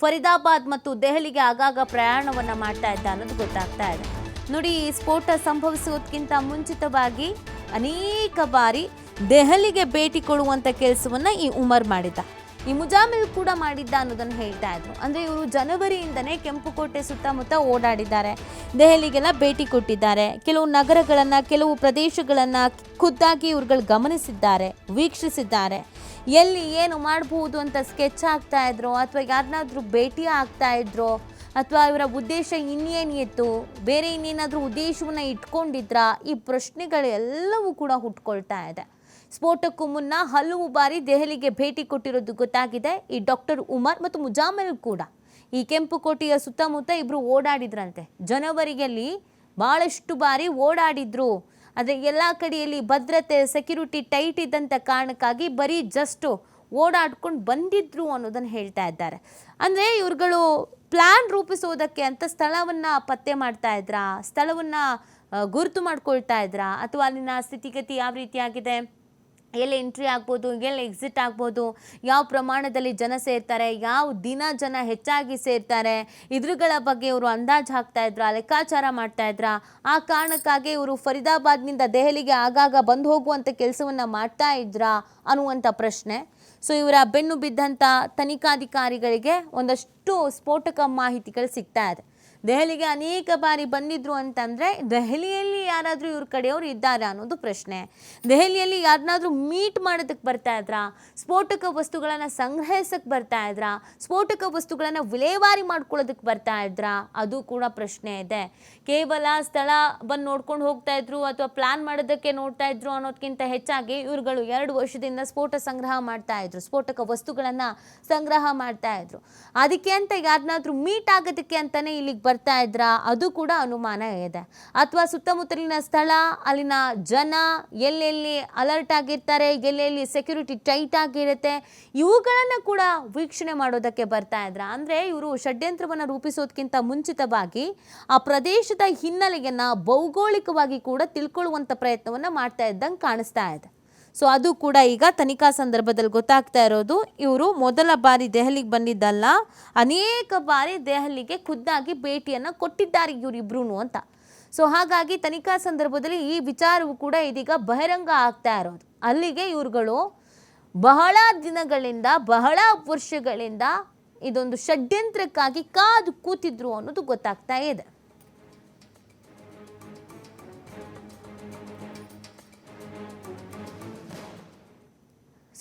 ಫರೀದಾಬಾದ್ ಮತ್ತು ದೆಹಲಿಗೆ ಆಗಾಗ ಪ್ರಯಾಣವನ್ನು ಮಾಡ್ತಾ ಇದ್ದ ಅನ್ನೋದು ಗೊತ್ತಾಗ್ತಾ ಇದೆ. ನೋಡಿ, ಈ ಸ್ಫೋಟ ಸಂಭವಿಸುವುದಕ್ಕಿಂತ ಮುಂಚಿತವಾಗಿ ಅನೇಕ ಬಾರಿ ದೆಹಲಿಗೆ ಭೇಟಿ ಕೊಡುವಂಥ ಕೆಲಸವನ್ನು ಈ ಉಮರ್ ಮಾಡಿದ್ದ. ಈ ಮುಜಾಮಿಲ್ ಕೂಡ ಮಾಡಿದ್ದ ಅನ್ನೋದನ್ನು ಹೇಳ್ತಾ ಇದ್ರು. ಅಂದ್ರೆ ಇವರು ಜನವರಿಯಿಂದನೇ ಕೆಂಪುಕೋಟೆ ಸುತ್ತಮುತ್ತ ಓಡಾಡಿದ್ದಾರೆ. ದೆಹಲಿಗೆಲ್ಲ ಭೇಟಿ ಕೊಟ್ಟಿದ್ದಾರೆ. ಕೆಲವು ನಗರಗಳನ್ನ, ಕೆಲವು ಪ್ರದೇಶಗಳನ್ನ ಖುದ್ದಾಗಿ ಇವ್ರುಗಳು ಗಮನಿಸಿದ್ದಾರೆ, ವೀಕ್ಷಿಸಿದ್ದಾರೆ. ಎಲ್ಲಿ ಏನು ಮಾಡಬಹುದು ಅಂತ ಸ್ಕೆಚ್ ಆಗ್ತಾ ಇದ್ರು, ಅಥವಾ ಯಾರನ್ನಾದ್ರೂ ಭೇಟಿ ಆಗ್ತಾ ಇದ್ರು, ಅಥವಾ ಇವರ ಉದ್ದೇಶ ಇನ್ನೇನಿತ್ತು, ಬೇರೆ ಇನ್ನೇನಾದರೂ ಉದ್ದೇಶವನ್ನ ಇಟ್ಕೊಂಡಿದ್ರಾ, ಈ ಪ್ರಶ್ನೆಗಳೆಲ್ಲವೂ ಕೂಡ ಹುಟ್ಕೊಳ್ತಾ ಇದೆ. ಸ್ಫೋಟಕ್ಕೂ ಮುನ್ನ ಹಲವು ಬಾರಿ ದೆಹಲಿಗೆ ಭೇಟಿ ಕೊಟ್ಟಿರೋದು ಗೊತ್ತಾಗಿದೆ. ಈ ಡಾಕ್ಟರ್ ಉಮರ್ ಮತ್ತು ಮುಜಾಮಿಲ್ ಕೂಡ. ಈ ಕೆಂಪು ಕೋಟೆಯ ಸುತ್ತಮುತ್ತ ಇಬ್ರು ಓಡಾಡಿದ್ರಂತೆ. ಜನವರಿಯಲ್ಲಿ ಬಹಳಷ್ಟು ಬಾರಿ ಓಡಾಡಿದ್ರು. ಆದರೆ ಎಲ್ಲ ಕಡೆಯಲ್ಲಿ ಭದ್ರತೆ ಸೆಕ್ಯೂರಿಟಿ ಟೈಟ್ ಇದ್ದಂಥ ಕಾರಣಕ್ಕಾಗಿ ಬರೀ ಜಸ್ಟು ಓಡಾಡ್ಕೊಂಡು ಬಂದಿದ್ರು ಅನ್ನೋದನ್ನು ಹೇಳ್ತಾ ಇದ್ದಾರೆ. ಅಂದರೆ ಇವ್ರುಗಳು ಪ್ಲ್ಯಾನ್ ರೂಪಿಸೋದಕ್ಕೆ ಅಂತ ಸ್ಥಳವನ್ನು ಪತ್ತೆ ಮಾಡ್ತಾ ಇದ್ರಾ? ಸ್ಥಳವನ್ನು ಗುರುತು ಮಾಡ್ಕೊಳ್ತಾ ಇದ್ರಾ? ಅಥವಾ ಅಲ್ಲಿನ ಸ್ಥಿತಿಗತಿ ಯಾವ ರೀತಿಯಾಗಿದೆ? ಎಲ್ಲಿ ಎಂಟ್ರಿ ಆಗ್ಬೋದು, ಎಲ್ಲಿ ಎಕ್ಸಿಟ್ ಆಗ್ಬೋದು, ಯಾವ ಪ್ರಮಾಣದಲ್ಲಿ ಜನ ಸೇರ್ತಾರೆ, ಯಾವ ದಿನ ಜನ ಹೆಚ್ಚಾಗಿ ಸೇರ್ತಾರೆ, ಇದ್ರಗಳ ಬಗ್ಗೆ ಇವರು ಅಂದಾಜು ಹಾಕ್ತಾ ಇದ್ರು, ಲೆಕ್ಕಾಚಾರ ಮಾಡ್ತಾ ಇದ್ರ, ಆ ಕಾರಣಕ್ಕಾಗಿ ಇವರು ಫರೀದಾಬಾದ್ನಿಂದ ದೆಹಲಿಗೆ ಆಗಾಗ ಬಂದು ಹೋಗುವಂಥ ಕೆಲಸವನ್ನು ಮಾಡ್ತಾ ಇದ್ರಾ ಅನ್ನುವಂಥ ಪ್ರಶ್ನೆ. ಸೊ ಇವರ ಬೆನ್ನು ಬಿದ್ದಂಥ ತನಿಖಾಧಿಕಾರಿಗಳಿಗೆ ಒಂದಷ್ಟು ಸ್ಫೋಟಕ ಮಾಹಿತಿಗಳು ಸಿಗ್ತಾ ಇದೆ. ದೆಹಲಿಗೆ ಅನೇಕ ಬಾರಿ ಬಂದಿದ್ರು ಅಂತಂದ್ರೆ ದೆಹಲಿಯಲ್ಲಿ ಯಾರಾದರೂ ಇವ್ರ ಕಡೆಯವರು ಇದ್ದಾರೆ ಅನ್ನೋದು ಪ್ರಶ್ನೆ. ದೆಹಲಿಯಲ್ಲಿ ಯಾರನ್ನಾದ್ರೂ ಮೀಟ್ ಮಾಡೋದಕ್ಕೆ ಬರ್ತಾ ಇದ್ರಾ? ಸ್ಫೋಟಕ ವಸ್ತುಗಳನ್ನು ಸಂಗ್ರಹಿಸಕ್ಕೆ ಬರ್ತಾ ಇದ್ರಾ? ಸ್ಫೋಟಕ ವಸ್ತುಗಳನ್ನು ವಿಲೇವಾರಿ ಮಾಡ್ಕೊಳ್ಳೋದಕ್ಕೆ ಬರ್ತಾ ಇದ್ರಾ? ಅದು ಕೂಡ ಪ್ರಶ್ನೆ ಇದೆ. ಕೇವಲ ಸ್ಥಳ ಬಂದು ನೋಡ್ಕೊಂಡು ಹೋಗ್ತಾ ಇದ್ರು ಅಥವಾ ಪ್ಲಾನ್ ಮಾಡೋದಕ್ಕೆ ನೋಡ್ತಾ ಇದ್ರು ಅನ್ನೋದಕ್ಕಿಂತ ಹೆಚ್ಚಾಗಿ ಇವ್ರುಗಳು ಎರಡು ವರ್ಷದಿಂದ ಸ್ಫೋಟ ಸಂಗ್ರಹ ಮಾಡ್ತಾ ಇದ್ರು, ಸ್ಫೋಟಕ ವಸ್ತುಗಳನ್ನು ಸಂಗ್ರಹ ಮಾಡ್ತಾ ಇದ್ರು. ಅದಕ್ಕೆ ಅಂತ ಯಾರನ್ನಾದ್ರೂ ಮೀಟ್ ಆಗೋದಕ್ಕೆ ಅಂತಾನೆ ಇಲ್ಲಿಗೆ ಬರ್ತಾ ಇದ್ರಾ? ಅದು ಕೂಡ ಅನುಮಾನ ಇದೆ. ಅಥವಾ ಸುತ್ತಮುತ್ತಲಿನ ಸ್ಥಳ, ಅಲ್ಲಿನ ಜನ ಎಲ್ಲೆಲ್ಲಿ ಅಲರ್ಟ್ ಆಗಿರ್ತಾರೆ, ಎಲ್ಲೆಲ್ಲಿ ಸೆಕ್ಯೂರಿಟಿ ಟೈಟ್ ಆಗಿರುತ್ತೆ, ಇವುಗಳನ್ನು ಕೂಡ ವೀಕ್ಷಣೆ ಮಾಡೋದಕ್ಕೆ ಬರ್ತಾ ಇದ್ರ? ಅಂದರೆ ಇವರು ಷಡ್ಯಂತ್ರವನ್ನು ರೂಪಿಸೋದಕ್ಕಿಂತ ಮುಂಚಿತವಾಗಿ ಆ ಪ್ರದೇಶದ ಹಿನ್ನೆಲೆಯನ್ನು ಭೌಗೋಳಿಕವಾಗಿ ಕೂಡ ತಿಳ್ಕೊಳ್ಳುವಂಥ ಪ್ರಯತ್ನವನ್ನು ಮಾಡ್ತಾ ಇದ್ದಂಗೆ ಕಾಣಿಸ್ತಾ ಇದೆ. ಸೊ ಅದು ಕೂಡ ಈಗ ತನಿಖಾ ಸಂದರ್ಭದಲ್ಲಿ ಗೊತ್ತಾಗ್ತಾ ಇರೋದು, ಇವರು ಮೊದಲ ಬಾರಿ ದೆಹಲಿಗೆ ಬಂದಿದ್ದಲ್ಲ, ಅನೇಕ ಬಾರಿ ದೆಹಲಿಗೆ ಖುದ್ದಾಗಿ ಭೇಟಿಯನ್ನು ಕೊಟ್ಟಿದ್ದಾರೆ ಇವರಿಬ್ರು ಅಂತ. ಸೊ ಹಾಗಾಗಿ ತನಿಖಾ ಸಂದರ್ಭದಲ್ಲಿ ಈ ವಿಚಾರವು ಕೂಡ ಇದೀಗ ಬಹಿರಂಗ ಆಗ್ತಾ ಇರೋದು. ಅಲ್ಲಿಗೆ ಇವ್ರುಗಳು ಬಹಳ ದಿನಗಳಿಂದ, ಬಹಳ ವರ್ಷಗಳಿಂದ ಇದೊಂದು ಷಡ್ಯಂತ್ರಕ್ಕಾಗಿ ಕಾದು ಕೂತಿದ್ರು ಅನ್ನೋದು ಗೊತ್ತಾಗ್ತಾ ಇದೆ.